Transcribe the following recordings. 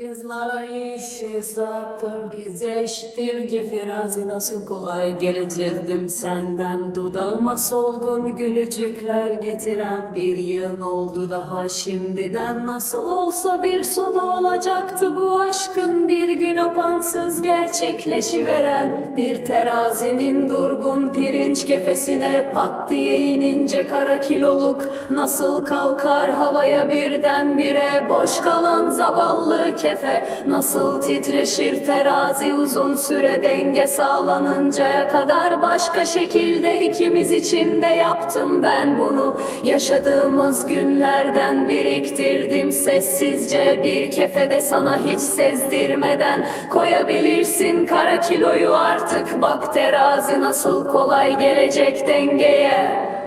Kızlara işi sattım bize eşittir ki firazi nasıl kolay gelecektim senden. Dudağıma solgun gülücükler getiren bir yıl oldu daha. Şimdiden Nasıl olsa bir sonu olacaktı bu aşkın. Bir gün apansız gerçekleşiveren Bir terazinin durgun pirinç kefesine pat diye inince kara kiloluk. Nasıl kalkar havaya birdenbire boş kalan zavallı kefe Nasıl titreşir terazi uzun süre denge sağlanıncaya kadar? Başka şekilde ikimiz için de yaptım ben bunu. Yaşadığımız günlerden biriktirdim sessizce. Bir kefede sana hiç sezdirmeden Koyabilirsin kara kiloyu. Artık Bak terazi nasıl kolay gelecek dengeye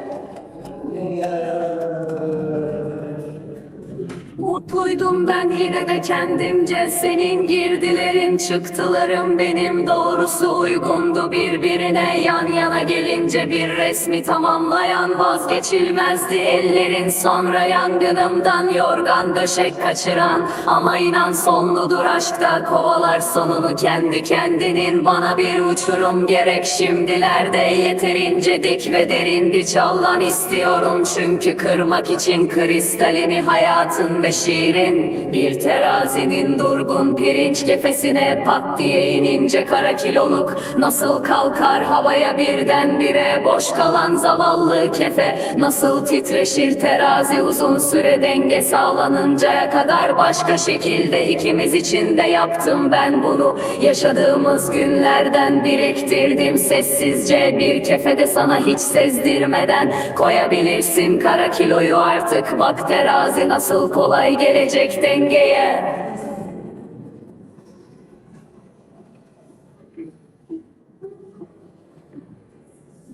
Mutluydum ben yine de kendimce. Senin girdilerin çıktılarım benim. Doğrusu uygundu birbirine. Yan yana gelince bir resmi tamamlayan Vazgeçilmezdi. Ellerin sonra yangınımdan Yorgan döşek kaçıran. Ama inan sonludur aşkta. Kovalar sonunu kendi kendinin. Bana bir uçurum gerek şimdilerde. Yeterince dik ve derin bir çallan istiyorum. Çünkü kırmak için kristalini hayatın ve şiirin Bir terazinin durgun pirinç kefesine pat diye inince kara kiloluk Nasıl kalkar havaya birdenbire? Boş kalan zavallı kefe Nasıl titreşir terazi uzun süre denge sağlanıncaya kadar? Başka şekilde ikimiz için de yaptım ben bunu. Yaşadığımız günlerden biriktirdim sessizce. Bir kefede sana hiç sezdirmeden Koyabilirsin kara kiloyu. Artık Bak terazi nasıl kolay gelecek dengeye.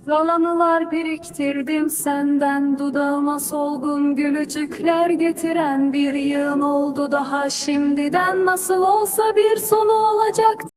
Yalanılar biriktirdim senden Dudağıma solgun gülücükler getiren Bir yığın oldu daha şimdiden. Nasıl olsa bir sonu olacak